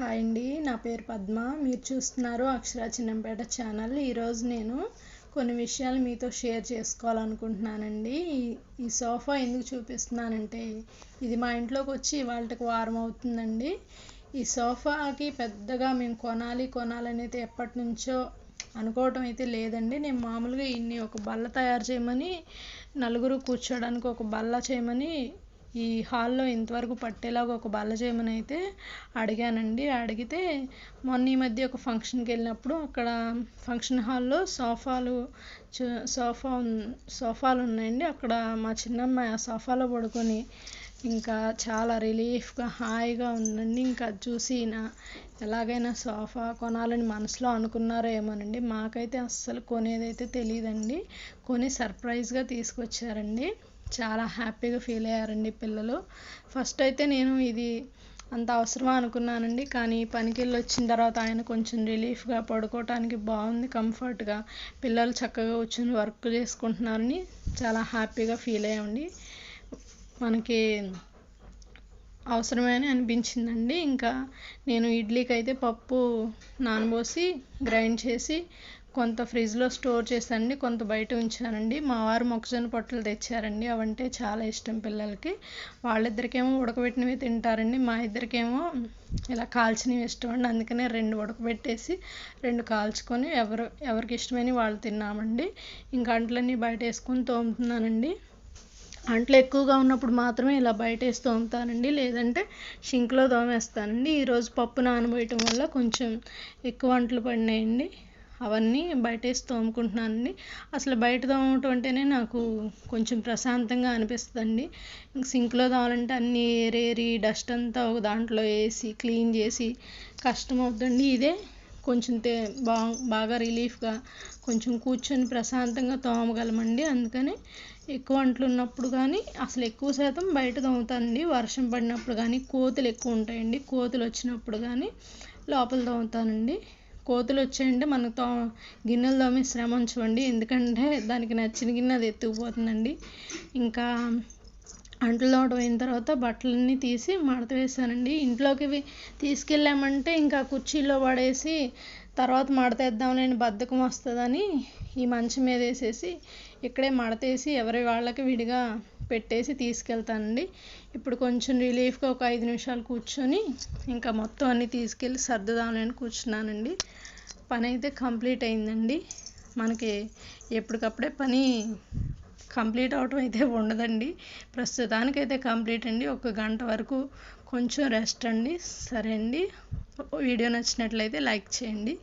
Hi అండి. నా పేరు పద్మ. మీరు చూస్తున్నారు అక్షర చిన్నంపేట ఛానల్. ఈరోజు నేను కొన్ని విషయాలు మీతో షేర్ చేసుకోవాలనుకుంటున్నానండి. ఈ- ఈ సోఫా ఎందుకు చూపిస్తున్నానంటే ఇది మా ఇంట్లోకి వచ్చి వాళ్ళకి వారం అవుతుందండి. ఈ సోఫాకి పెద్దగా మేము కొనాలి కొనాలనేది ఎప్పటి నుంచో అనుకోవటం అయితే లేదండి. నేను మామూలుగా ఇన్ని ఒక బల్ల తయారు చేయమని నలుగురు కూర్చోడానికి ఒక బల్ల చేయమని ఈ హాల్లో ఇంతవరకు పట్టేలాగా ఒక బల్ల చేయమని అయితే అడిగానండి. అడిగితే మొన్న ఈ మధ్య ఒక ఫంక్షన్కి వెళ్ళినప్పుడు అక్కడ ఫంక్షన్ హాల్లో సోఫాలు సోఫా సోఫాలు ఉన్నాయండి. అక్కడ మా చిన్నమ్మాయి ఆ సోఫాలో పడుకొని ఇంకా చాలా రిలీఫ్గా హాయిగా ఉందండి. ఇంకా చూసి నా ఎలాగైనా సోఫా కొనాలని మనసులో అనుకున్నారో ఏమోనండి. మాకైతే అస్సలు కొనేదైతే తెలియదండి కొని సర్ప్రైజ్గా తీసుకొచ్చారండి. చాలా హ్యాపీగా ఫీల్ అయ్యారండి పిల్లలు. ఫస్ట్ అయితే నేను ఇది అంత అవసరమా అనుకున్నానండి. కానీ పనికి వెళ్ళి వచ్చిన తర్వాత ఆయన కొంచెం రిలీఫ్గా పడుకోవటానికి బాగుంది కంఫర్ట్గా. పిల్లలు చక్కగా కూర్చొని వర్క్ చేసుకుంటున్నారని చాలా హ్యాపీగా ఫీల్ అయ్యామండి. మనకి అవసరమే అని అనిపించిందండి. ఇంకా నేను ఇడ్లీకి అయితే పప్పు నానబోసి గ్రైండ్ చేసి కొంత ఫ్రిడ్జ్లో స్టోర్ చేశానండి కొంత బయట ఉంచానండి. మా వారు మొక్కజొన్న పొట్టలు తెచ్చారండి అవంటే చాలా ఇష్టం పిల్లలకి. వాళ్ళిద్దరికేమో ఉడకబెట్టినవి తింటారండి మా ఇద్దరికేమో ఇలా కాల్చినవి ఇష్టం అండి అందుకనే రెండు ఉడకబెట్టేసి రెండు కాల్చుకొని ఎవరు ఎవరికి ఇష్టమైన వాళ్ళు తిన్నామండి. ఇంకా అంట్లన్నీ బయట వేసుకొని తోముతున్నానండి. అంట్లు ఎక్కువగా ఉన్నప్పుడు మాత్రమే ఇలా బయట వేసి తోముతానండి లేదంటే షింక్లో తోమేస్తానండి. ఈరోజు పప్పు నానబోయటం వల్ల కొంచెం ఎక్కువ అంట్లు పడినాయండి. అవన్నీ బయట వేసి తోముకుంటున్నానండి. అసలు బయట తోమటం అంటేనే నాకు కొంచెం ప్రశాంతంగా అనిపిస్తుందండి. సింక్లో తోమాలంటే అన్ని ఏరేరి డస్ట్ అంతా ఒక దాంట్లో వేసి క్లీన్ చేసి కష్టం అవుతుందండి ఇదే కొంచెం తే బా బాగా రిలీఫ్గా కొంచెం కూర్చొని ప్రశాంతంగా తోమగలమండి. అందుకని ఎక్కువ అంట్లు ఉన్నప్పుడు కానీ అసలు ఎక్కువ శాతం బయట తోముతానండి. వర్షం పడినప్పుడు కానీ కోతులు ఎక్కువ ఉంటాయండి. కోతులు వచ్చినప్పుడు కానీ లోపల తోముతానండి. కోతులు వచ్చాయంటే మనకు తో గిన్నెలు తోమే శ్రమ ఉంచవండి ఎందుకంటే దానికి నచ్చిన గిన్నె అది ఎత్తుకుపోతుందండి. ఇంకా అంట్లు తోమడం అయిన తర్వాత బట్టలన్నీ తీసి మడత వేసానండి ఇంట్లోకి తీసుకెళ్ళామంటే ఇంకా కుర్చీలో పడేసి తర్వాత మడతేద్దాంలేని బద్ధకం వస్తుందని ఈ మంచం మీద వేసేసి ఇక్కడే మడతేసి ఎవరి వాళ్ళకి విడిగా పెట్టేసి తీసుకెళ్తానండి. ఇప్పుడు కొంచెం రిలీఫ్గా ఒక ఐదు నిమిషాలు కూర్చొని ఇంకా మొత్తం అన్నీ తీసుకెళ్ళి సర్దుదామని కూర్చున్నానండి. పని అయితే కంప్లీట్ అయిందండి. మనకి ఎప్పటికప్పుడే పని కంప్లీట్ అవటం అయితే ఉండదండి. ప్రస్తుతానికైతే కంప్లీట్ అండి. ఒక గంట వరకు కొంచెం రెస్ట్ అండి. సరే అండి. వీడియో నచ్చినట్లయితే లైక్ చేయండి.